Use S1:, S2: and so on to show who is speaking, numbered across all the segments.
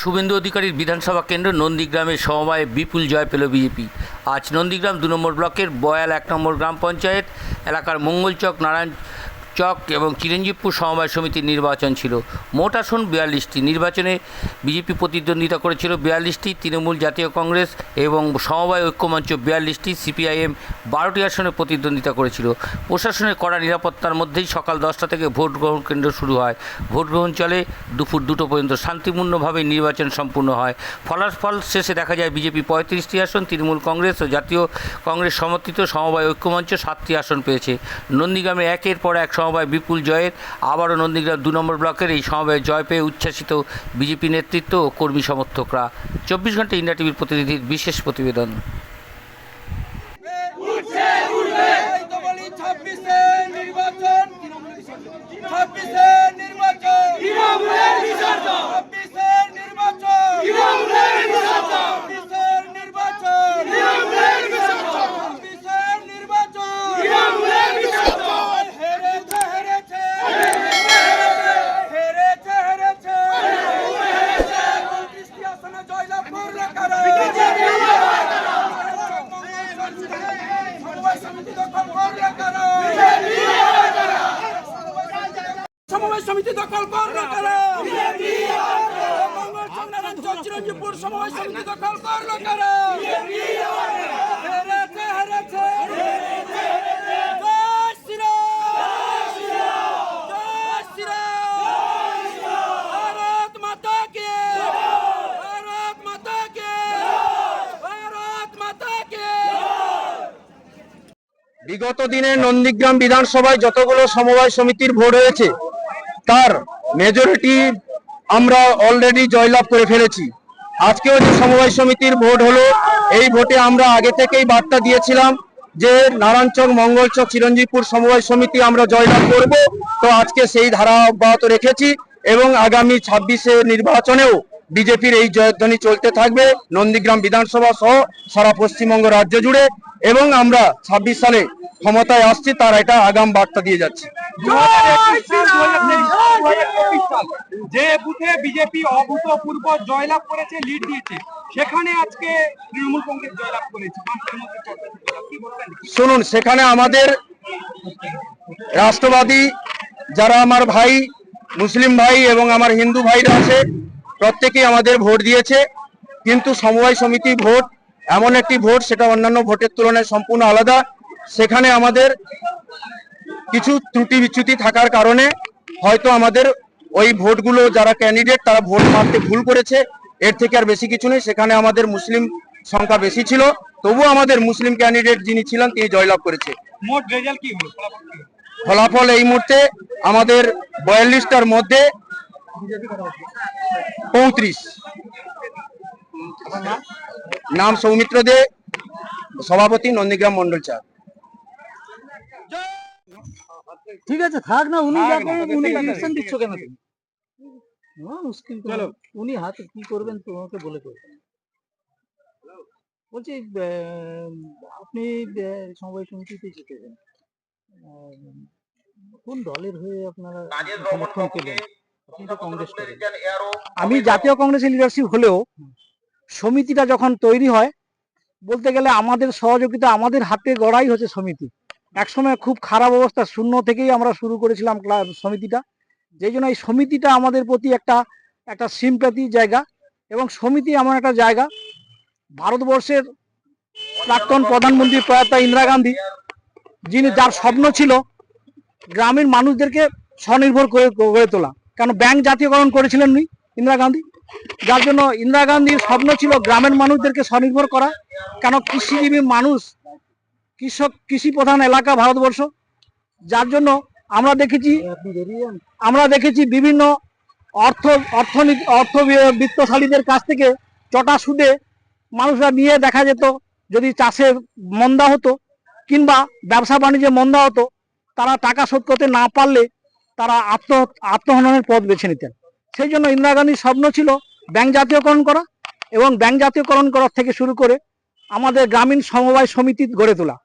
S1: শুভেন্দু অধিকারীর বিধানসভা কেন্দ্র নন্দীগ্রামের সমবায়ে বিপুল জয় পেল বিজেপি। আজ নন্দীগ্রাম দু নম্বর ব্লকের বয়াল এক নম্বর গ্রাম পঞ্চায়েত এলাকার মঙ্গলচক নারায়ণ চক এবং চিরঞ্জীবপুর সমবায় সমিতির নির্বাচন ছিল। মোট আসন বিয়াল্লিশটি। নির্বাচনে বিজেপি প্রতিদ্বন্দ্বিতা করেছিল বিয়াল্লিশটি, তৃণমূল জাতীয় কংগ্রেস এবং সমবায় ঐক্যমঞ্চ বিয়াল্লিশটি, সিপিআইএম বারোটি আসনে প্রতিদ্বন্দ্বিতা করেছিল। প্রশাসনের কড়া নিরাপত্তার মধ্যেই সকাল দশটা থেকে ভোট গ্রহণ কেন্দ্র শুরু হয়। ভোট গ্রহণ চলে দুপুর দুটো পর্যন্ত শান্তিপূর্ণভাবে নির্বাচন সম্পূর্ণ হয়। ফলাফল শেষে দেখা যায় বিজেপি পঁয়ত্রিশটি আসন, তৃণমূল কংগ্রেস ও জাতীয় কংগ্রেস সমর্থিত সমবায় ঐক্যমঞ্চ সাতটি আসন পেয়েছে। নন্দীগ্রামে একের পর এক সমবায় বিপুল জয়ের। আবারও নন্দীগ্রাম দু নম্বর ব্লকের এই সমবায়ে জয় পেয়ে উচ্ছ্বাসিত বিজেপি নেতৃত্ব ও কর্মী সমর্থকরা। চব্বিশ ঘণ্টা ইন্ডিয়া টিভির প্রতিনিধির বিশেষ প্রতিবেদন
S2: এই তো বলি 26 এ নির্বাচন 26 এ নির্বাচন 26 এ নির্বাচন 26 এ নির্বাচন 26 এ নির্বাচন হেরেছে হেরেছে হেরেছে হেরেছে কৃষ্টি আসনে জয়লাভ করল কারা সমবায় সমিতি দখল করল কারা সমবায় সমিতি দখল করল কারা মঙ্গল চন্দ্রায়ণ চিরঞ্জীবপুর সমবায় সমিতি দখল করল কারা?
S3: বিগত দিনে নন্দীগ্রাম বিধানসভায় যতগুলো সমবায় সমিতির ভোট হয়েছে, তার মেজরিটি আমরা অলরেডি জয়লাভ করে ফেলেছি। আজকেও যে সমবায় সমিতির ভোট হলো, এই ভোটে আমরা আগে থেকেই বার্তা দিয়েছিলাম যে নারায়ণচক মঙ্গলচক চিরঞ্জীবপুর সমবায় সমিতি আমরা জয়লাভ করব। তো আজকে সেই ধারা অব্যাহত রেখেছি এবং আগামী ছাব্বিশে নির্বাচনেও বিজেপির এই জয়ধ্বনি চলতে থাকবে নন্দীগ্রাম বিধানসভা সহ সারা পশ্চিমবঙ্গ রাজ্য জুড়ে এবং আমরা ছাব্বিশ সালে ক্ষমতায় আসছি, তার এটা আগাম বার্তা দিয়ে যাচ্ছি।
S4: যে বুথে বিজেপি অভূতপূর্ব জয়লাভ করেছে লিড দিয়েছে, সেখানে আজকে তৃণমূল কংগ্রেস জয়লাভ করেছে।
S3: শুনুন, সেখানে আমাদের রাষ্ট্রবাদী যারা আমার ভাই, মুসলিম ভাই এবং আমার হিন্দু ভাইরা আছে, প্রত্যেকেই আমাদের ভোট দিয়েছে। কিন্তু সমবায় সমিতি ভোট, এমন একটি ভোট, সেটা অন্যান্য ভোটের তুলনায় সম্পূর্ণ আলাদা। সেখানে আমাদের কিছু ত্রুটি বিচ্যুতি থাকার কারণে হয়তো আমাদের ওই ভোটগুলো যারা ক্যান্ডিডেট তারা ভোট মারতে ভুল করেছে। এর থেকে আর বেশি কিছু নেই। সেখানে আমাদের মুসলিম সংখ্যা বেশি ছিল। তবুও আমাদের মুসলিম ক্যান্ডিডেট যিনি ছিলেন তিনি জয়লাভ করেছে।
S4: মোট রেজাল্ট কি হলো? ফলাফল
S3: এই মুহূর্তে আমাদের বয়াল্লিশটার মধ্যে পঁয়ত্রিশ। নাম সৌমিত্র দে সভাপতি নন্দীগ্রাম মন্ডল চা
S5: ঠিক আছে থাক না উনি যা
S4: থাক না,
S5: করবেন
S4: তোকে
S5: উনি ডিসিশন দিচ্ছ কেন। তুমি? হ্যাঁ, মুশকিল তো।
S4: চলো।
S5: উনি হাতে কি করবেন তোমাকে বলে করবেন বলছি আপনি সমবায় সমিতিতে জিতেছেন কোন দলের হয়ে আপনারা সমর্থন পেলেন আপনি তো কংগ্রেস করেন। আমি জাতীয় কংগ্রেসের লিডারশিপ হলেও সমিতিটা যখন তৈরি হয় বলতে গেলে আমাদের সহযোগিতা আমাদের হাতে গড়াই হচ্ছে সমিতি। একসময় খুব খারাপ অবস্থা, শূন্য থেকেই আমরা শুরু করেছিলাম ক্লা- সমিতিটা। যেই জন্য এই সমিতিটা আমাদের প্রতি একটা একটা সিম্প্যাথি জায়গা এবং সমিতি এমন একটা জায়গা। ভারতবর্ষের প্রাক্তন প্রধানমন্ত্রী প্রয়াত ইন্দিরা গান্ধী, যিনি যার স্বপ্ন ছিল গ্রামীণ মানুষদেরকে স্বনির্ভর করে, গড়ে তোলা। কারণ ব্যাংক জাতীয়করণ করেছিলেন উনি ইন্দিরা গান্ধী? যার জন্য ইন্দিরা গান্ধীর স্বপ্ন ছিল গ্রামের মানুষদেরকে স্বনির্ভর করা। কেন কৃষিজীবী মানুষ কৃষক কৃষি প্রধান এলাকা ভারতবর্ষ যার জন্য আমরা দেখেছি আমরা দেখেছি বিভিন্ন অর্থ অর্থনীতি অর্থ বিত্তশালীদের কাছ থেকে চটা সুদে মানুষরা নিয়ে দেখা যেত যদি চাষে মন্দা হতো কিংবা ব্যবসা বাণিজ্যে মন্দা হতো তারা টাকা শোধ করতে না পারলে তারা আত্ম আত্মহননের পথ বেছে নিতেন। সেই জন্য ইন্দিরা গান্ধীর স্বপ্ন ছিল ব্যাংক জাতীয়করণ করা এবং ব্যাংক জাতীয়করণ করার থেকে শুরু করে আমাদের গ্রামীণ সমবায় সমিতি গড়ে তোলা।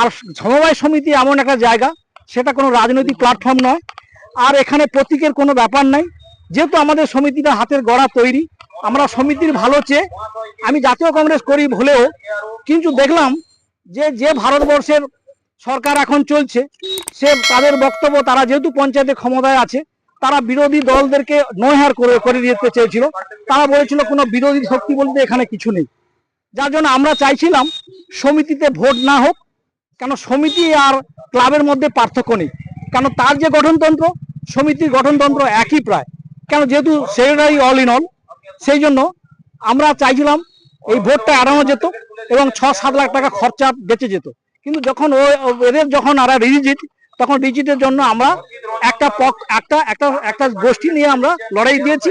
S5: আর সমবায় সমিতি এমন একটা জায়গা, সেটা কোনো রাজনৈতিক প্ল্যাটফর্ম নয়। আর এখানে প্রতীকের কোনো ব্যাপার নাই। যেহেতু আমাদের সমিতিটা হাতের গড়া তৈরি, আমরা সমিতির ভালো চেয়ে, আমি জাতীয় কংগ্রেস করি হলেও, কিন্তু দেখলাম যে যে ভারতবর্ষের সরকার এখন চলছে, সে তাদের বক্তব্য, তারা যেহেতু পঞ্চায়েতে ক্ষমতায় আছে, তারা বিরোধী দলদেরকে নয়হার করে করে দিতে চেয়েছিল। তারা বলেছিল কোনো বিরোধী শক্তি বলতে এখানে কিছু নেই। যার জন্য আমরা চাইছিলাম সমিতিতে ভোট না হোক, কেন সমিতি আর ক্লাবের মধ্যে পার্থক্য নেই। কেন তার যে গঠনতন্ত্র, সমিতির গঠনতন্ত্র একই প্রায়। কেন যেহেতু সেটাই অল ইন অল সেই জন্য আমরা চাইছিলাম এই ভোটটা এড়ানো যেত এবং ছ সাত লাখ টাকা খরচা বেঁচে যেত। কিন্তু যখন ও এদের যখন আর রিজিট, তখন রিজিটের জন্য আমরা একটা পক, একটা একটা একটা গোষ্ঠী নিয়ে আমরা লড়াই দিয়েছি।